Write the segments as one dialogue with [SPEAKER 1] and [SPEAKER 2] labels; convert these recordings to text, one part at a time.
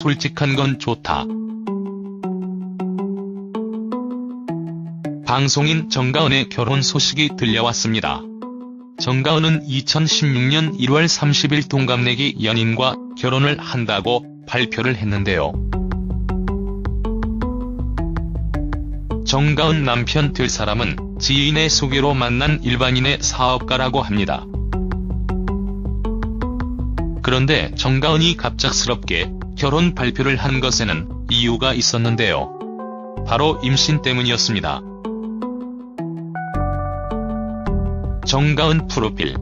[SPEAKER 1] 솔직한 건 좋다. 방송인 정가은의 결혼 소식이 들려왔습니다. 정가은은 2016년 1월 30일 동갑내기 연인과 결혼을 한다고 발표를 했는데요. 정가은 남편 될 사람은 지인의 소개로 만난 일반인의 사업가라고 합니다. 그런데 정가은이 갑작스럽게 결혼 발표를 한 것에는 이유가 있었는데요. 바로 임신 때문이었습니다. 정가은 프로필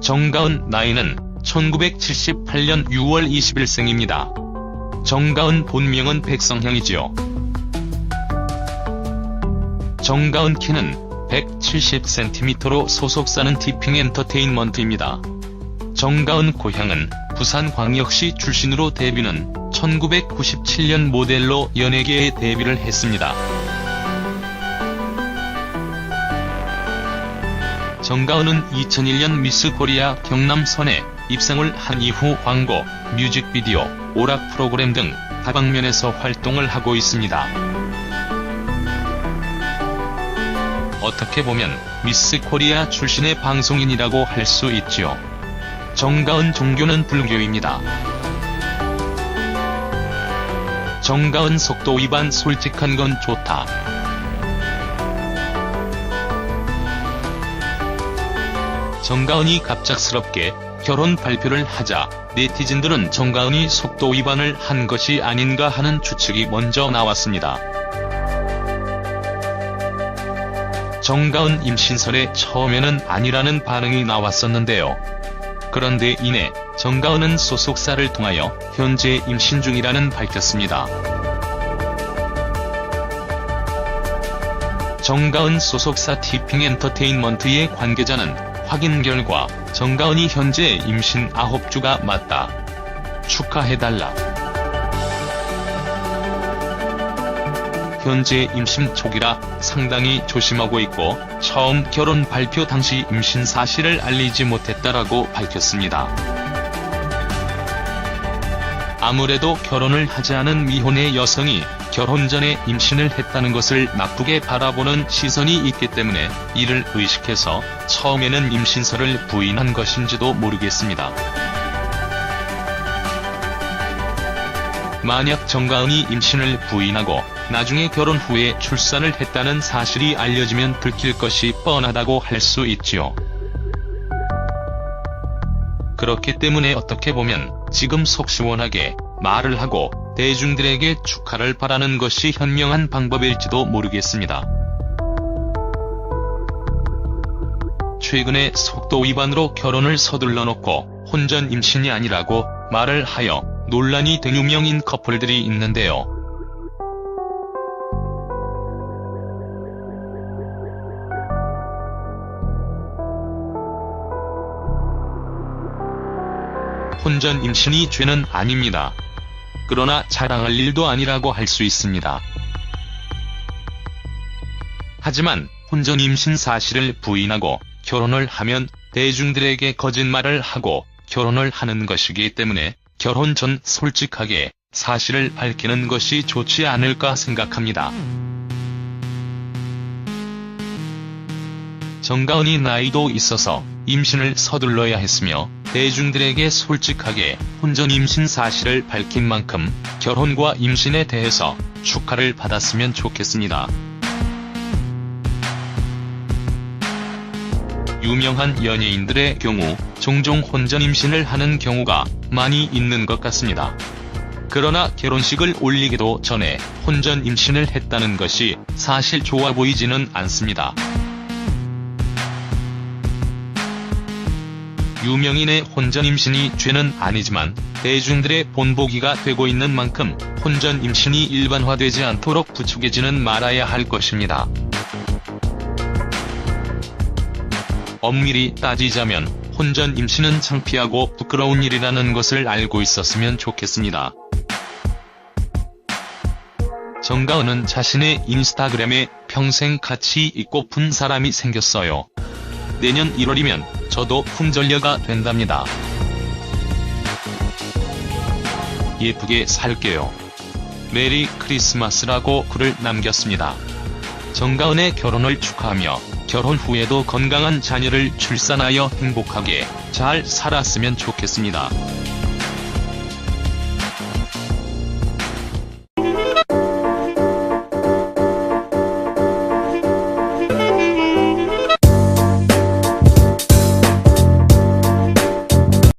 [SPEAKER 1] 정가은 나이는 1978년 6월 20일 생입니다. 정가은 본명은 백성형이지요. 정가은 키는 170cm로 소속사는 디핑 엔터테인먼트입니다. 정가은 고향은 부산광역시 출신으로 데뷔는 1997년 모델로 연예계에 데뷔를 했습니다. 정가은은 2001년 미스 코리아 경남 선에 입상을 한 이후 광고, 뮤직비디오, 오락 프로그램 등 다방면에서 활동을 하고 있습니다. 어떻게 보면 미스 코리아 출신의 방송인이라고 할 수 있지요. 정가은 종교는 불교입니다. 정가은 속도 위반 솔직한 건 좋다. 정가은이 갑작스럽게 결혼 발표를 하자 네티즌들은 정가은이 속도 위반을 한 것이 아닌가 하는 추측이 먼저 나왔습니다. 정가은 임신설에 처음에는 아니라는 반응이 나왔었는데요. 그런데 이내 정가은은 소속사를 통하여 현재 임신 중이라는 밝혔습니다. 정가은 소속사 티핑 엔터테인먼트의 관계자는 확인 결과 정가은이 현재 임신 9주가 맞다. 축하해달라. 현재 임신 초기라 상당히 조심하고 있고 처음 결혼 발표 당시 임신 사실을 알리지 못했다라고 밝혔습니다. 아무래도 결혼을 하지 않은 미혼의 여성이 결혼 전에 임신을 했다는 것을 나쁘게 바라보는 시선이 있기 때문에 이를 의식해서 처음에는 임신설을 부인한 것인지도 모르겠습니다. 만약 정가은이 임신을 부인하고 나중에 결혼 후에 출산을 했다는 사실이 알려지면 들킬 것이 뻔하다고 할 수 있지요. 그렇기 때문에 어떻게 보면 지금 속 시원하게 말을 하고 대중들에게 축하를 바라는 것이 현명한 방법일지도 모르겠습니다. 최근에 속도 위반으로 결혼을 서둘러 놓고 혼전 임신이 아니라고 말을 하여 논란이 된 유명인 커플들이 있는데요. 혼전 임신이 죄는 아닙니다. 그러나 자랑할 일도 아니라고 할 수 있습니다. 하지만 혼전 임신 사실을 부인하고 결혼을 하면 대중들에게 거짓말을 하고 결혼을 하는 것이기 때문에 결혼 전 솔직하게 사실을 밝히는 것이 좋지 않을까 생각합니다. 정가은이 나이도 있어서 임신을 서둘러야 했으며 대중들에게 솔직하게 혼전 임신 사실을 밝힌 만큼 결혼과 임신에 대해서 축하를 받았으면 좋겠습니다. 유명한 연예인들의 경우 종종 혼전 임신을 하는 경우가 많이 있는 것 같습니다. 그러나 결혼식을 올리기도 전에 혼전 임신을 했다는 것이 사실 좋아 보이지는 않습니다. 유명인의 혼전 임신이 죄는 아니지만 대중들의 본보기가 되고 있는 만큼 혼전 임신이 일반화되지 않도록 부추기지는 말아야 할 것입니다. 엄밀히 따지자면 혼전 임신은 창피하고 부끄러운 일이라는 것을 알고 있었으면 좋겠습니다. 정가은은 자신의 인스타그램에 평생 같이 있고픈 사람이 생겼어요. 내년 1월이면 저도 품절녀가 된답니다. 예쁘게 살게요. 메리 크리스마스라고 글을 남겼습니다. 정가은의 결혼을 축하하며 결혼 후에도 건강한 자녀를 출산하여 행복하게 잘 살았으면 좋겠습니다.